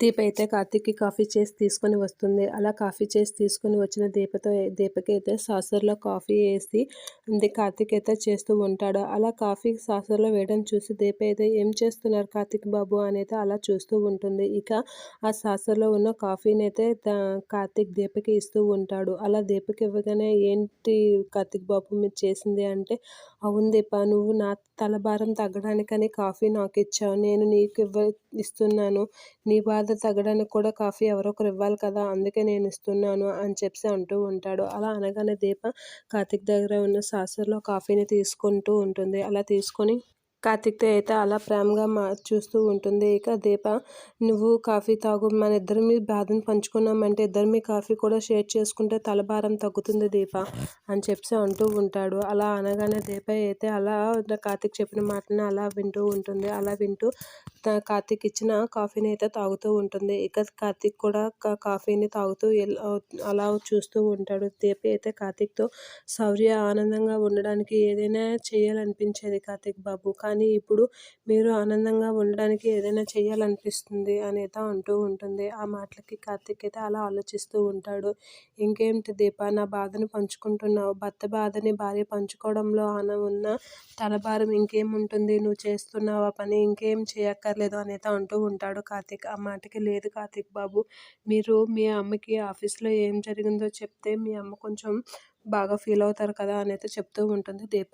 దీప అయితే కార్తీక్కి కాఫీ చేసి తీసుకొని వస్తుంది. అలా కాఫీ చేసి తీసుకొని వచ్చిన దీపతో దీపకి అయితే సాసర్లో కాఫీ వేసి అది కార్తీక్ అయితే చేస్తూ ఉంటాడు. అలా కాఫీ సాసర్లో వేయడం చూసి దీప అయితే ఏం చేస్తున్నారు కార్తీక్ బాబు అనేది అలా చూస్తూ ఉంటుంది. ఇక ఆ సాసర్లో ఉన్న కాఫీని అయితే కార్తీక్ దీపకి ఇస్తూ ఉంటాడు. అలా దీపకి ఇవ్వగానే ఏంటి కార్తీక్ బాబు మీరు చేసింది అంటే అవును దీప నువ్వు నా తలభారం తగ్గడానికని కాఫీ నాకు ఇచ్చావు నేను నీకు ఇవ్వ ఇస్తున్నాను. నీ బాధ తగ్గడానికి కూడా కాఫీ ఎవరో ఒకరు ఇవ్వాలి కదా అందుకే నేను ఇస్తున్నాను అని చెప్పి అంటూ ఉంటాడు. అలా అనగానే దీప కార్తిక్ దగ్గర ఉన్న సాసర్లో కాఫీని తీసుకుంటూ ఉంటుంది. అలా తీసుకొని కార్తిక్తో అయితే అలా ప్రేమగా మా చూస్తూ ఉంటుంది. ఇక దీప నువ్వు కాఫీ తాగు. మన ఇద్దరు మీ బాధను పంచుకున్నామంటే ఇద్దరు మీ కాఫీ కూడా షేర్ చేసుకుంటే తలభారం తగ్గుతుంది దీప అని చెప్పి అంటూ ఉంటాడు. అలా అనగానే దీప అయితే అలా కార్తిక్ చెప్పిన మాటని అలా వింటూ ఉంటుంది. అలా వింటూ కార్తిక్ ఇచ్చిన కాఫీని అయితే తాగుతూ ఉంటుంది. ఇక కార్తిక్ కూడా కాఫీని తాగుతూ అలా చూస్తూ ఉంటాడు. దీప అయితే కార్తిక్తో శౌర్య ఆనందంగా ఉండడానికి ఏదైనా చేయాలనిపించేది. కార్తిక్ బాబు కానీ ఇప్పుడు మీరు ఆనందంగా ఉండడానికి ఏదైనా చేయాలనిపిస్తుంది అనేత అంటూ ఉంటుంది. ఆ మాటలకి కార్తీక్ అయితే అలా ఆలోచిస్తూ ఉంటాడు. ఇంకేమిటి దీప నా బాధను పంచుకుంటున్నావు. భర్త బాధని భార్య పంచుకోవడంలో ఆన ఉన్న తలభారం ఇంకేముంటుంది? నువ్వు చేస్తున్నావు ఆ పని? ఇంకేం చేయక్కర్లేదు అనేత అంటూ ఉంటాడు కార్తిక్. ఆ మాటకి లేదు కార్తిక్ బాబు. మీరు మీ అమ్మకి ఆఫీస్లో ఏం జరిగిందో చెప్తే మీ అమ్మ కొంచెం బాగా ఫీల్ అవుతారు కదా అని అయితే చెప్తూ ఉంటుంది దీప.